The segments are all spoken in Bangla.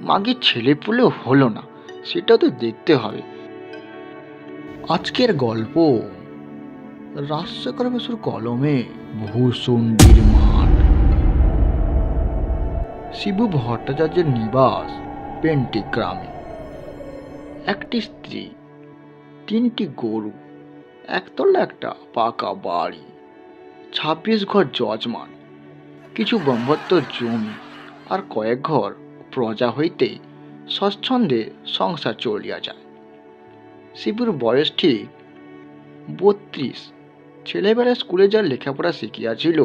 মাগির ছেলে পুলেও হলো না, সেটা তো দেখতে হবে। আজকের গল্প রাজশেখর বসুর কলমে ভূষুণ্ডির মাঠ। শিবু ভট্টাচার্যের নিবাস পেন্টি গ্রামে। একটি স্ত্রী, তিনটি গরু, একতলা একটা পাকা বাড়ি, ছাব্বিশ ঘর যজমান, কিছু ব্রহ্মত্ব জমি আর কয়েক ঘর প্রজা হইতে স্বচ্ছন্দে সংসার চলিয়া যায়। শিবুর বয়স ঠিক বত্রিশ। ছেলেবেলায় স্কুলে যা লেখাপড়া শিখিয়াছিল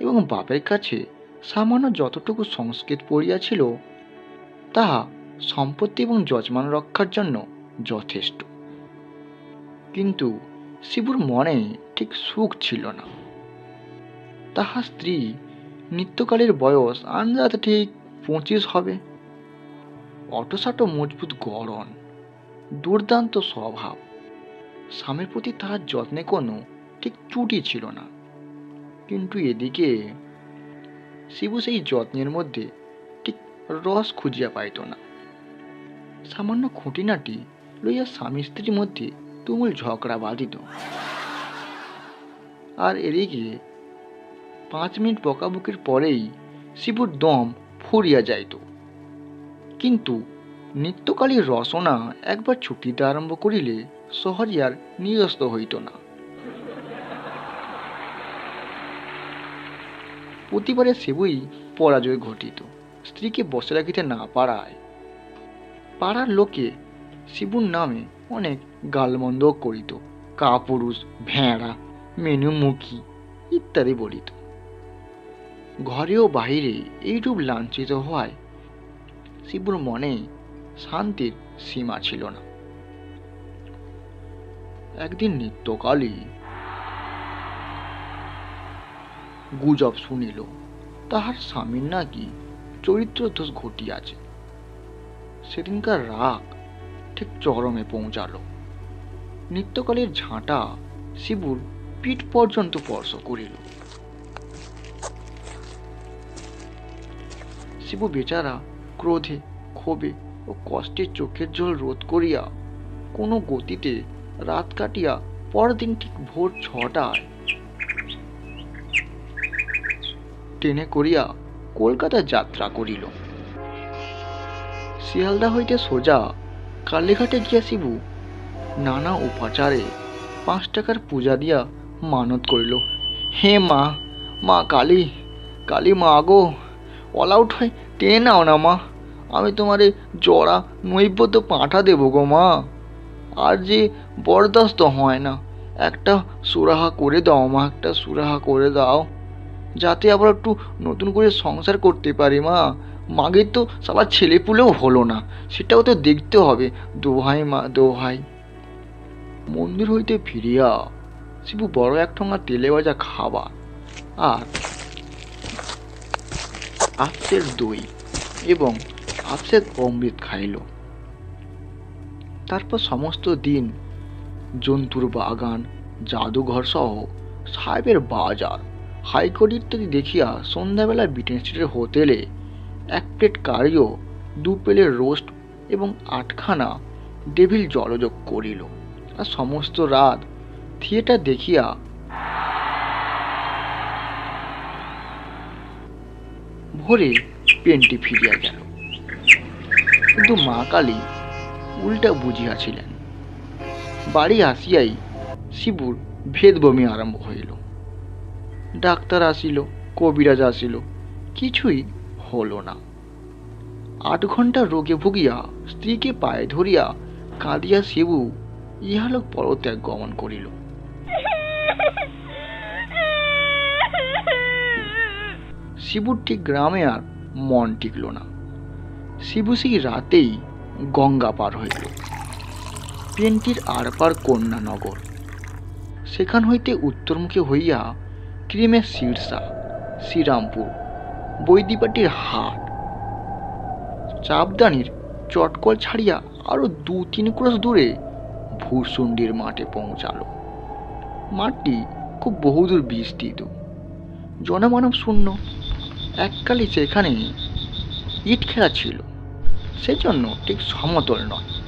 এবং বাপের কাছে সামান্য যতটুকু সংস্কৃত পড়িয়াছিল, তাহা সম্পত্তি এবং যজমান রক্ষার জন্য যথেষ্ট। কিন্তু শিবুর মনে ঠিক সুখ ছিল না। তাহার স্ত্রী নিত্যকালের বয়স আন্দাজ ঠিক পঁচিশ হবে। অটোসাটো মজবুত গড়ন, দুর্দান্ত স্বভাব। স্বামীর প্রতি তাহার যত্নে কোনো ঠিক ত্রুটি ছিল না। কিন্তু এদিকে শিবু সেই যত্নের মধ্যে ঠিক রস খুঁজিয়া পাইত না। সামান্য খুঁটিনাটি লইয়া স্বামী স্ত্রীর মধ্যে তুমুল ঝগড়া বাঁধিত। আর এদিকে পাঁচ মিনিট বকাবকির পরেই শিবুর দম ফুরিয়া যাইত কিন্তু নিত্যকালীর রসনা একবার ছুটিতে আরম্ভ করিলে সহজে আর নিরস্ত হইত না। প্রতিবারে শিবুই পরাজয় ঘটিত। স্ত্রীকে বসে রাখিতে না পারায় পাড়ার লোকে শিবুর নামে অনেক গালমন্দ করিত। কাপুরুষ, ভেড়া, মেনুমুখী ইত্যাদি বলিত। ঘরে ও বাহিরে এইরূপ লাঞ্ছিত হওয়ায় শিবুর মনে শান্তির সীমা ছিল না। একদিন নিত্যকালই গুজব শুনিল, তাহার স্বামীর নাকি চরিত্র দোষ ঘটিয়াছে। সেদিনকার রাগ ঠিক চরমে পৌঁছালো। নিত্যকালের ঝাঁটা শিবুর পিঠ পর্যন্ত স্পর্শ করিল। শিবু বেচারা ক্রোধে, ক্ষোভে ও কষ্টের চোখের জল রোধ করিয়া কোনো গতিতে রাত কাটিয়া পরদিন ঠিক ভোর ছটায় ট্রেনে করিয়া কলকাতা যাত্রা করিল। শিয়ালদা হইতে সোজা কালীঘাটে গিয়া শিবু নানা উপাচারে পাঁচ টাকার পূজা দিয়া মানত করিল। হে মা মা কালী কালী মা গো অল আউট হয়? টেনে নাও না, মা। আমি তোমারে জড়া নৈবেদ্য পাঠা দেবো গো, মা। আর যে বরদাস্ত হয় না, একটা সুরাহা করে দাও, মা, একটা সুরাহা করে দাও। যাতে আবার একটু নতুন করে সংসার করতে পারি, মা। মাগের তো সবার ছেলে পুলেও হলো না, সেটাও তো দেখতে হবে। দোহাই মা দোহাই মন্দির হইতে ফিরিয়া শিবু বড় এক ঠোঙা তেলে ভাজা খাবার আর আপসের দই এবং আপসের অমৃত খাইল। তারপর সমস্ত দিন জন্তুর বাগান, জাদুঘর সহ সাহেবের বাজার, হাইকোর্ট ইত্যাদি দেখিয়া সন্ধ্যাবেলা ব্রিটেন স্ট্রিটের হোটেলে এক প্লেট কারিও, দু প্লেট রোস্ট এবং আটখানা ডেভিল জলযোগ করিল। আর সমস্ত রাত থিয়েটার দেখিয়া ভোরে পেনটি ফিরিয়া গেল। কিন্তু মা কালী উল্টা বুঝিয়াছিলেন। বাড়ি আসিয়াই শিবুর ভেদ বমি আরম্ভ হইল। ডাক্তার আসিল, কবিরাজ আসিল, কিছুই হলো না। আট ঘণ্টা রোগে ভুগিয়া স্ত্রীকে পায়ে ধরিয়া কাঁদিয়া শিবু ইহালোক পরত্যাগ গমন করিল। শিবুর ঠিক গ্রামে আর মন টিকল না। শিবু সেই রাতেই গঙ্গা পার হইল। পেনটির আরপার কন্যানগর। সেখান হইতে উত্তরমুখী হইয়া ক্রিমের শীর্ষা শ্রীরামপুর, বৈদিপাটির হাট, চাপদানির চটকল ছাড়িয়া আরও দু তিন ক্রোশ দূরে ভূসুন্ডির মাঠে পৌঁছালো। মাঠটি খুব বহুদূর বিস্তৃত। জনমানব শূন্য। এককালে সেখানে ইট খেলা ছিল, সেজন্য ঠিক সমতল নয়।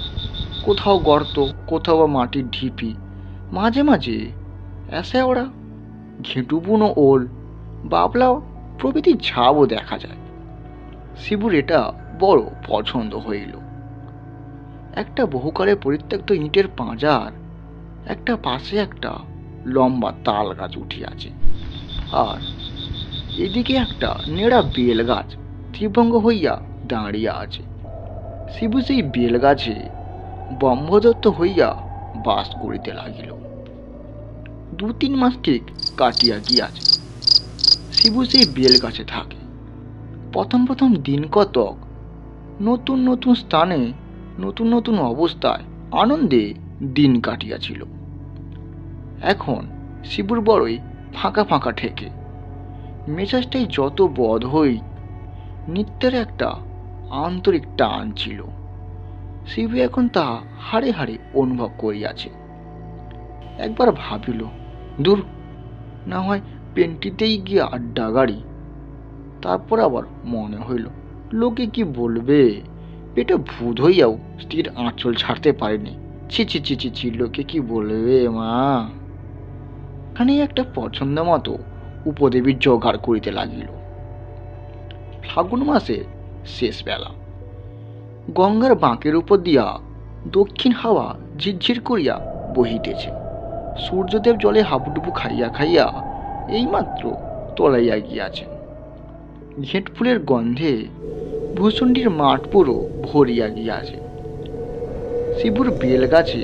কোথাও গর্ত, কোথাও বা মাটির ঢিপি, মাঝে মাঝে এসে ওরা ঘেঁটুবুনো ওল, বাবলা প্রভৃতি ঝাবও দেখা যায়। শিবুর এটা বড় পছন্দ হইল। একটা বহুকালে পরিত্যক্ত ইটের পাঁজার একটা পাশে একটা লম্বা তাল গাছ উঠিয়াছে। আর এদিকে একটা নেড়া বেল গাছ ত্রিভঙ্গ হইয়া দাঁড়িয়ে আছে। শিবু সেই বেল গাছে ব্রহ্মদত্ত হইয়া বাস করিতে লাগিল। দু তিন মাস ঠিক কাটিয়া গিয়াছে। শিবু সেই বেল গাছে থাকে। প্রথম প্রথম দিন কতক নতুন নতুন স্থানে, নতুন নতুন অবস্থায় আনন্দে দিন কাটিয়াছিল। এখন শিবুর বড়ই ফাঁকা ফাঁকা ঠেকে। মেজাজটাই যত বধ হই, নিত্যের একটা আন্তরিক টান ছিল। শিবু এখন তা হাড়ে হাড়ে অনুভব করিয়াছে। একবার ভাবিল, দূর, না হয় পেন্টিতেই গিয়ে আড্ডা গাড়ি। তারপর আবার মনে হইল, লোকে কি বলবে? পেটে ভূত হইয়াও স্ত্রীর আঁচল ছাড়তে পারেনি। ছি ছি ছি ছি ছি, লোকে কি বলবে মা? খানি একটা পছন্দ মতো উপদেবীর জোগাড় করিতে লাগিল। ফাগুন মাসে শেষ বেলা গঙ্গার বাঁকের উপর দিয়া দক্ষিণ হাওয়া ঝিরঝির করিয়া বহিতেছে। সূর্যদেব জলে হাবুডুবু খাইয়া খাইয়া এইমাত্র তলাইয়া গিয়াছে ঘেঁট ফুলের গন্ধে ভূষণ্ডির মাঠ পুরো ভরিয়া গিয়াছে। শিবুর বেল গাছে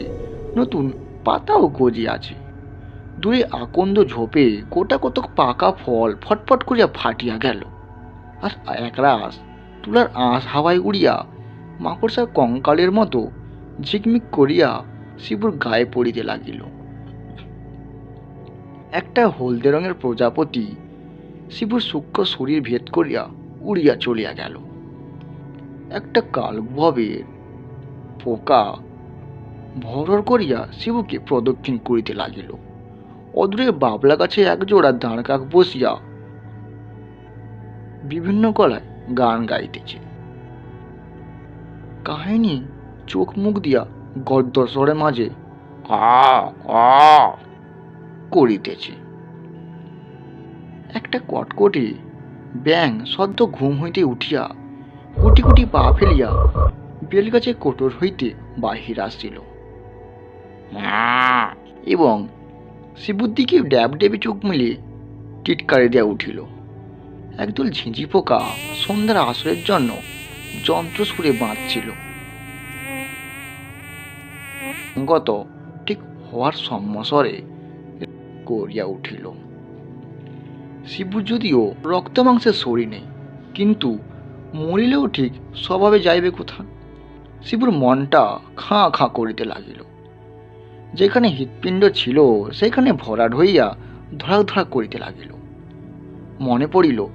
নতুন পাতাও গজিয়াছে। দূরে আকন্দ ঝোপে গোটা কতক পাকা ফল ফটফট করিয়া ফাটিয়া গেল। আর একরাশ তুলার আঁশ হাওয়ায় উড়িয়া মাকড়সার কঙ্কালের মতো ঝিকমিক করিয়া শিবুর গায়ে পড়িতে লাগিল। একটা হলদে রঙের প্রজাপতি শিবুর সূক্ষ্ম শরীর ভেদ করিয়া উড়িয়া চলিয়া গেল। একটা কালভবের পোকা ভরর করিয়া শিবুকে প্রদক্ষিণ করিতে লাগিল। অদূরে বাবলা গাছে একজোড়া দাঁড়কাক বসিয়া বিভিন্ন গলায় গান গাইতেছে। কাহিনী চোখ মুখ দিয়া গদ্য স্বরের মাঝে আ আ করিতেছে। একটা কটকটি ব্যাং সদ্য ঘুম হইতে উঠিয়া কুটি কুটি পা ফেলিয়া বেলগাছে কোটর হইতে বাহির আসছিল এবং শিবুর দিকে ড্যাব ডেবে চোখ মিলিয়ে টিটকারি দেয়া উঠিল। একদল ঝিঁঝি পোকা সন্ধ্যার আসরের জন্য যন্ত্র সুরে বাঁধছিল। গত ঠিক হওয়ার সম্মসরে করিয়া উঠিল। শিবু যদিও রক্ত মাংসের শরীর নেই কিন্তু মরিলেও ঠিক স্বভাবে যাইবে কোথা শিবুর মনটা খাঁ খাঁ করিতে লাগিল। যেখানে হৃৎপিণ্ড ছিল, সেখানে ভরাট হইয়া ধড়াক করিতে লাগিল। মনে পড়িল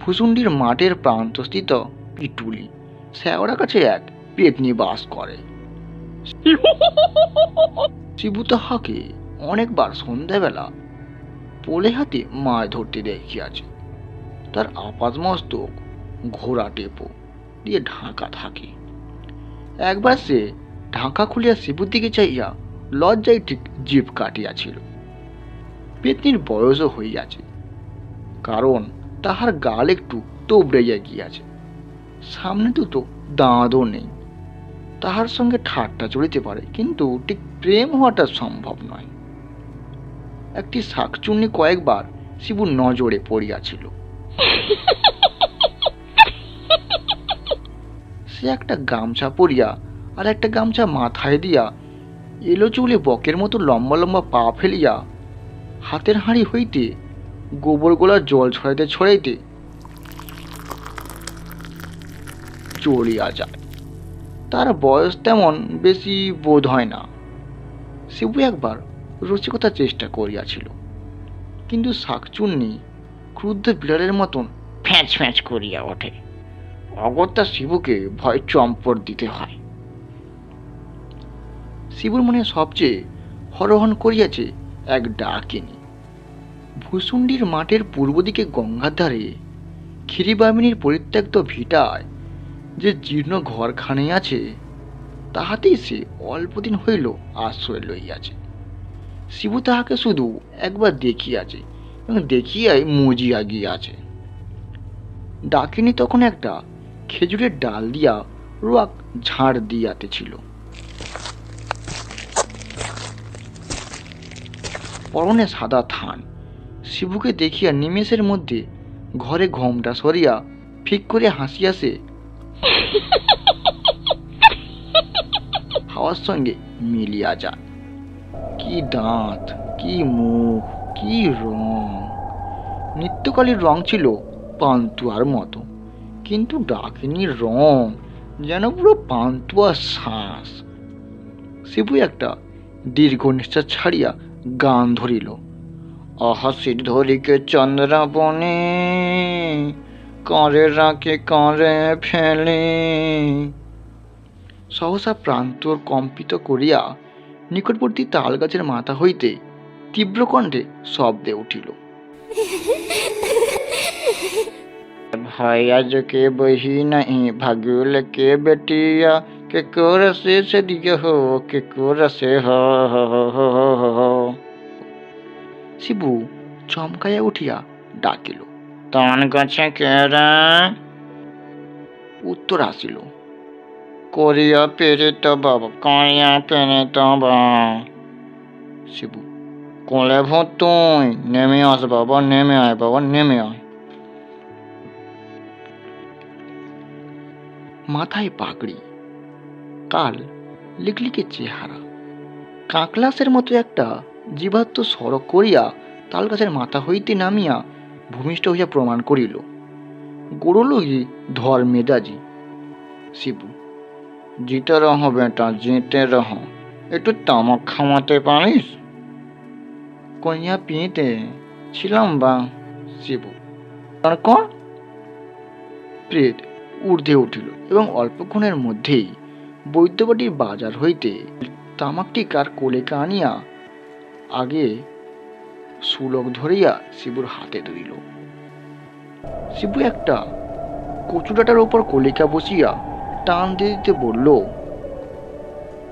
ভুসুন্ডির মাঠের প্রান্তস্থিত পিটুলি, শ্যাওড়া কাছে এক পেতনি বাস করে। শিবু তাহাকে অনেকবার সন্ধ্যাবেলা পোলে হাতে মাছ ধরতে দেখিয়াছে। তার আপাত মস্তক ঘোড়া টেপো দিয়ে ঢাকা থাকে। একবার সে ঢাকা খুলিয়া শিবুর দিকে চাইয়া লজ্জায় ঠিক জিভ কাটিয়াছিল। পেতনির বয়সও হইয়াছে, কারণ তাহার গাল একটু তোবড়াইয়া গিয়াছে। সামনে দুটো দাঁতও নেই। তাহার সঙ্গে ঠাট্টা চলিতে পারে, কিন্তু ঠিক প্রেম হওয়াটা সম্ভব নয়। একটি শাকচুন্নি কয়েকবার শিবুর নজরে পড়িয়াছিল। সে একটা গামছা পরিয়া আর একটা গামছা মাথায় দিয়া এলো চুলে বকের মতো লম্বা লম্বা পা ফেলিয়া, হাতের হাঁড়ি হইতে, গোবর গোলার জল ছড়াইতে ছড়াইতে চলিয়া যায়। তার বয়স তেমন বেশি বোধ হয় না। শিবু একবার রসিকতার চেষ্টা করিয়াছিল। কিন্তু শাকচুন্নি ক্রুদ্ধ বিড়ালের মতন ফ্যাঁচ ফ্যাঁচ করিয়া ওঠে। অগত্যা শিবুকে ভয় চম্পট দিতে হয়। শিবুর মনে সবচেয়ে হরহন করিয়াছে এক ডাকিনী। ভূসুন্ডির মাঠের পূর্ব দিকে গঙ্গার ধারে ক্ষিরিবামিনীর পরিত্যক্ত ভিটায় যে জীর্ণ ঘরখানে আছে, তাহাতেই সে অল্পদিন হইল আশ্রয় লইয়াছে। শিবু তাহাকে শুধু একবার দেখিয়াছে এবং দেখিয়াই মজিয়া গিয়াছে। ডাকিনী তখন একটা খেজুরের ডাল দিয়া রোয়াক ঝাড় দিয়াতেছিল পরনে সাদা থান। শিবুকে দেখিয়া নিমেষের মধ্যে ঘরে ঘোমটা সরিয়া ফিক করে হাসিয়া সে হাওয়ার সঙ্গে মিলিয়া যায় কি দাঁত, কি মুখ, কি রং। নিত্যকালীর রং ছিল পান্তুয়ার মতো, কিন্তু ডাকিনীর রং, যেন পুরো পান্তুয়ার শ্বাস। শিবু একটা দীর্ঘ নিঃশ্বাস ছাড়িয়া গান ধরিল। অহাসির ধরিকে চন্দ্রাবনে করে রাখে করে ফেলে। সহসা প্রান্তর কম্পিত করিয়া নিকটবর্তী তাল গাছের মাথা হইতে তীব্র কণ্ঠে শব্দে উঠিল। ভাইয়া যে কে বহি নাহি ভাগুল কে বেটিয়া? কে কোরসে সেদিকে হো? কে কোরসে হো হো হো? শিবু চমকাইয়া উঠিয়া ডাকিল। তন গাছে কেরা উত্তর আসিল। করিয়া পেরে তো বাবা করিয়া পেরে তো বাবা। শিবু কোলে ভূত তুই নেমে আস বাবা নেমে আয় বাবা নেমে আয়। মাথায় পাগড়ি কাল লিকলিকে চেহারা কাকলাসের মতো একটা জীবাত্ম সড়ক করিয়া তালগাছের মাথা হইতে নামিয়া ভূমিষ্ঠ হইয়া প্রমাণ করিল। গোড়লগি ধর মেজাজি শিবু জিতে রহ বেটা জিতে রহ, একটু তামাক খামাতে পারিস? কইয়া পিঁতে ছিলাম বা? শিবু প্রেত ঊর্ধ্বে উঠিল এবং অল্পক্ষণের মধ্যেই বৈদ্যবাটির বাজার হইতে তামাকটি কার কোলেকে আনিয়া আগে সুলক ধরিয়া শিবুর হাতে ধরিল। শিবু একটা কচুডাটার ওপর কলিকা বসিয়া টান দিয়ে দিতে বলল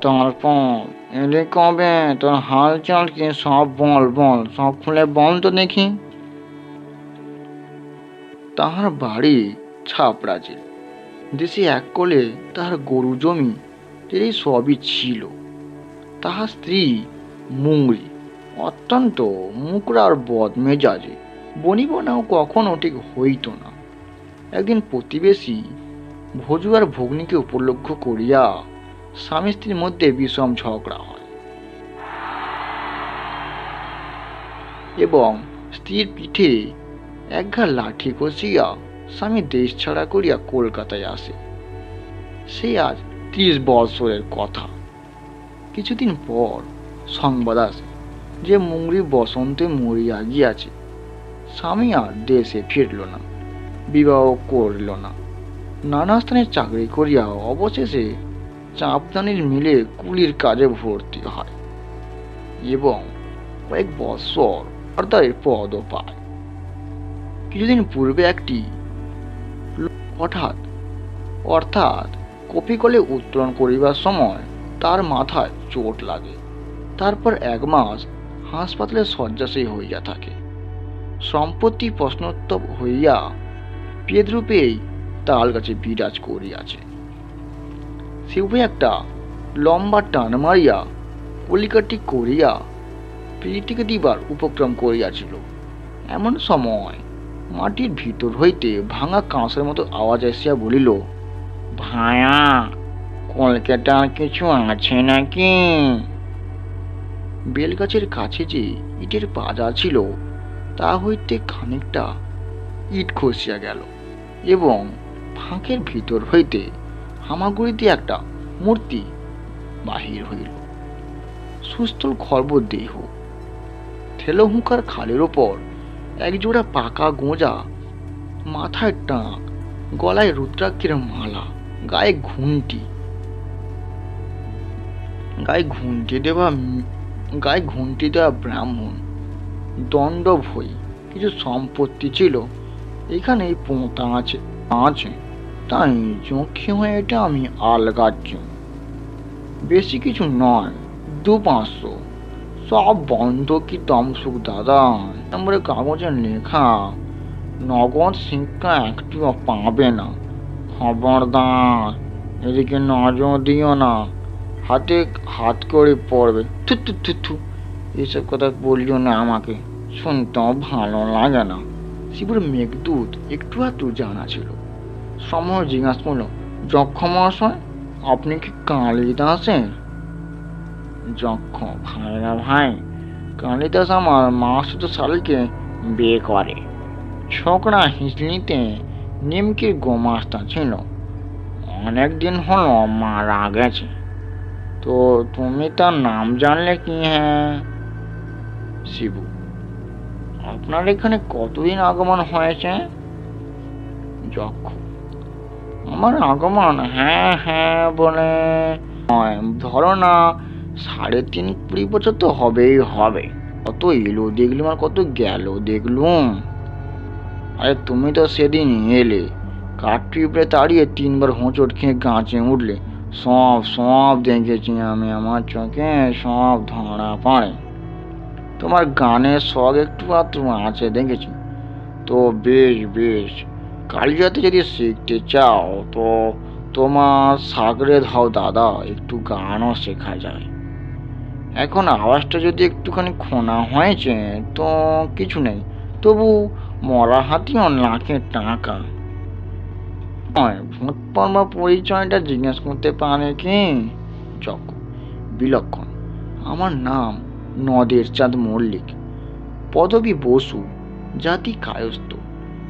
তারপর এলে কবে? তোর হাল চাল কি? সব বল বল, সব খুলে বল তো দেখি। তাহার বাড়ি ছাপড়াজে দেশে এক কোলে তাহার গরু জমি এই সবই ছিল। তাহার স্ত্রী মুংরি। অত্যন্ত মুকরার বদ মেজাজে বনিবনাও কখনো ঠিক হইত না। একদিন প্রতিবেশী ভোজু আর ভগ্নিকে উপলক্ষ করিয়া স্বামী স্ত্রীর মধ্যে বিষম ঝগড়া হয় এবং স্ত্রীর পিঠে একঘা লাঠি কষিয়া স্বামী দেশ ছাড়া করিয়া কলকাতায় আসে। সে আজ ত্রিশ বৎসরের কথা। কিছুদিন পর সংবাদ আসে। যে মুংরি বসন্তে মরিয়া গিয়াছে, স্বামী আর দেশে ফিরল না, বিবাহ করল না। নানা স্থানে চাকরি করিয়া অবশেষে চাপদানির মিলে কুলির কাজে ভর্তি হয় এবং কয়েক বৎসর সর্দারের পদও পায়। কিছুদিন পূর্বে একটি হঠাৎ, অর্থাৎ কপিকলে উত্তোলন করিবার সময় তার মাথায় চোট লাগে। তারপর এক মাস হাসপাতালে শয্যাশয়ী হইয়া থাকে। সম্পত্তি প্রশ্নোত্তর হইয়া পেদরূপেই তাল গাছে বিরাজ করিয়াছে। সে শিবু একটা লম্বা টান মারিয়া কলিকাটি করিয়া পিটিকে দিবার উপক্রম করিয়াছিল। এমন সময় মাটির ভিতর হইতে ভাঙা কাঁসের মতো আওয়াজ আসিয়া বলিল, ভায়া, কলকাতার কিছু আছে নাকি? বেলগাছের কাছে যে ইটের পাজা ছিল, তা হইতে খানিকটা ইট খসিয়া গেল এবং ফাঁকের ভিতর হইতে হামাগুড়িতে একটা মূর্তি বাহির হইল। সুস্থল খর্ব দেহ থেলোহুঁকার খালের ওপর একজোড়া পাকা গোঁজা, মাথায় টাক, গলায় রুদ্রাক্ষের মালা, গায়ে ঘুন্টি গায়ে ঘুন্টি দেওয়া গায়ে ঘুমটি দেওয়া ব্রাহ্মণ। দণ্ড ভই কিছু সম্পত্তি ছিল। এখানে পোঁতা আছে আছে। তাই চোখে হয়ে এটা আমি আলগাচ্ছি বেশি কিছু নয় দু পাঁচশো সব বন্ধ কি দমসুক দাদা। নম্বরে কাগজে লেখা, নগদ শিক্ষা একটিও পাবে না। খবরদার, এদিকে নজর দিও না। হাতে হাত করে পড়বে। থু থু থু থু। এসব কথা বলিও না আমাকে। শুনতেও ভালো লাগে না। শিবুর মেঘদূত একটু আধটু জানা ছিল। সময় জিজ্ঞাসা করল, যক্ষ মহাশয়, আপনি কি কালিদাসের? যক্ষ ভাইরা ভাই, কালিদাস আমার মা মাসুদ শালকে বিয়ে করে। ছোকরা হিসলিতে নিমকির গোমাস্তা ছিল। অনেক দিন হলো মারা গেছে। তো তুমি তার নাম জানলে কি হ্যাঁ? শিবু, আপনার এখানে কতদিন আগমন হয়েছে? যক্ষ, আমার আগমন হ্যাঁ হ্যাঁ বলে ধরো না, সাড়ে তিন কুড়ি বছর তো হবেই, হবে। কত এলো দেখলুম আর কত গেল দেখলুম। আরে তুমি তো সেদিন এলে, কাঠ টিপড়ে তাড়িয়ে তিনবার হোঁচট খেয়ে গাছে উঠলে। সব সব দেখেছি আমি আমার চোখে, সব ধরা পড়ে। তোমার গানের শখ একটু আধটু আছে দেখেছি। তো বেশ বেশ। কালিয়াতে যদি শিখতে চাও, তো তোমার সাগরে ধাও দাদা, একটু গানও শেখা যায়। এখন আওয়াজটা যদি একটুখানি খোনা হয়েছে, তো কিছু নেই। তবু মরা হাতিও লাখে টাকা। ভূত পর্ব পরিচয়টা জিজ্ঞেস করতে পারে কি? যক বিলক্ষণ। আমার নাম নদের চাঁদ মল্লিক। পদবী বসু, জাতি কায়স্থ,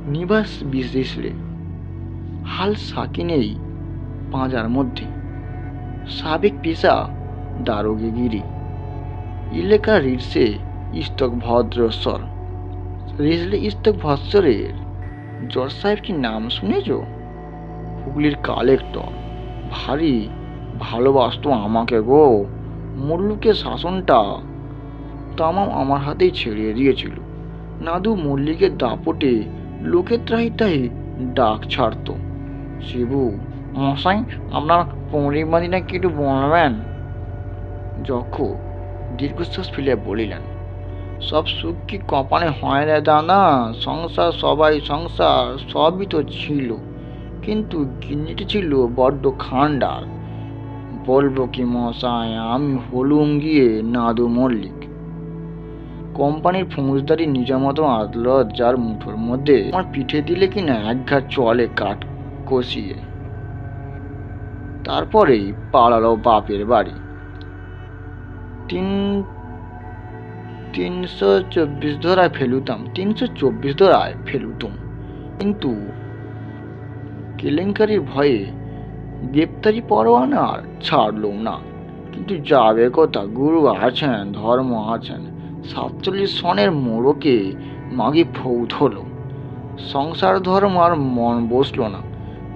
নিবাস বিশেষলে হাল সাকিনেই পাঁজার মধ্যে। সাবেক পেশা দারোগিগিরি। ইলেকা রির্সে ইস্তক ভদ্রস্বর। রিজলে ইস্তক ভৎসরের জজ সাহেব কি নাম শুনেছ? হুগলির কালেক্টর ভারী ভালোবাসতো আমাকে গো। মুল্লুকের শাসনটা তামাম আমার হাতেই ছেড়ে দিয়েছিল। নাদু মল্লিকের দাপটে লোকের ত্রাহি তাহি ডাক ছাড়তো। শিবু মশাই আপনার পরিমাণিটা নাকি একটু বলবেন যখ দীর্ঘশ্বাস ফেলে বলিলেন, সব সুখ কি কপালে হয় রে দাদা? সংসার সবাই সংসার, সবই তো ছিল। কিন্তু গিন্নিটি ছিল বড্ড খান্ডার বলব কি মশাই আমি হলুম গিয়ে নাদু মল্লিক। কোম্পানির ফৌজদারি নিজামত আদালত যার মুঠোর মধ্যে আমার পিঠে দিলে কিনা এক ঘাট চলে কাঠ কষিয়ে। তারপরেই পালালো বাপের বাড়ি। তিন, তিনশো চব্বিশ ধরায় ফেলুতাম, তিনশো চব্বিশ ধরায় ফেলুতুম। কিন্তু কেলেঙ্কারির ভয়ে গ্রেপ্তারি পরোয়ানা আর ছাড়লুম না। কিন্তু যাবে কথা? গুরু আছেন, ধর্ম আছেন। সাতচল্লিশ সনের মোড়কে মাগি ফৌত হলো। সংসার, ধর্ম আর মন বসল না।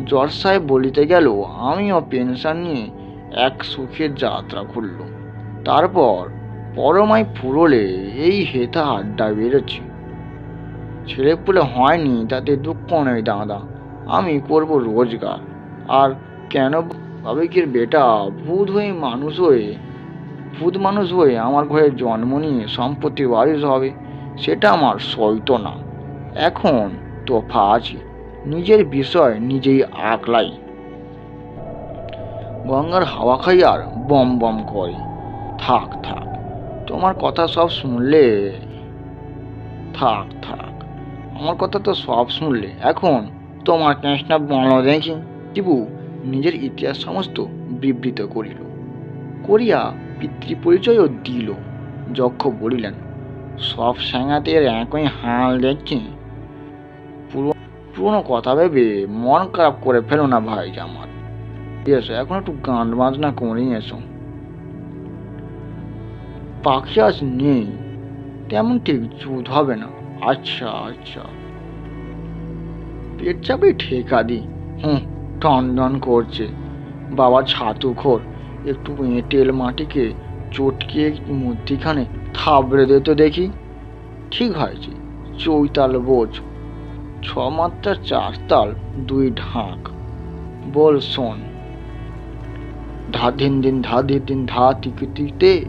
জজ সাহেব বলিতে গেল, আমিও পেনশন নিয়ে এক সুখের যাত্রা খুলল তারপর পরমাই ফুরলে এই হেতা আড্ডা বেরোচ্ছে। ছেলে পুলে হয়নি, তাতে দুঃখ নেই দাদা। আমি করব রোজগার। আর কেন বাবিকের বেটা ভূত হয়ে মানুষ হয়ে, ভূত মানুষ হয়ে আমার ঘরে জন্ম নিয়ে সম্পত্তি বারিশ হবে, সেটা আমার সইতো না। এখন তোফা আছে, নিজের বিষয় নিজেই আকলাই গঙ্গার হাওয়া খাই আর বম বম করে। থাক থাক, তোমার কথা সব শুনলে, থাক থাক, আমার কথা তো সব শুনলে। এখন তোমার কেসটা বলো দেখি, টিপু নিজের ইতিহাস সমস্ত বিবৃত করিল। করিয়া পিতৃপরিচয়ও দিল। যক্ষ বলিলেন, সব স্যাঙাতের একই হাল দেখছি। পুরো পুরোনো কথা ভেবে মন খারাপ করে ফেলো না ভাই আমার। এসো, এখন একটু গান বাজনা করে এসো। পাখি আজ নেই, তেমন ঠিক জুত হবে না। আচ্ছা আচ্ছা। পেট চাপে ঠেকা দি। হুম টন করছে। বাবা ছাতু খোর একটু এঁটেল মাটিকে চটকে মধ্যিখানে থাবড়ে দে তো দেখি। ঠিক হয়েছে চৈতাল বোঝ ছ মাত্রা চার তাল দুই ঢাক। বল শোন। ধা দিন দিন ধা দিন, ধা তিকে তিতে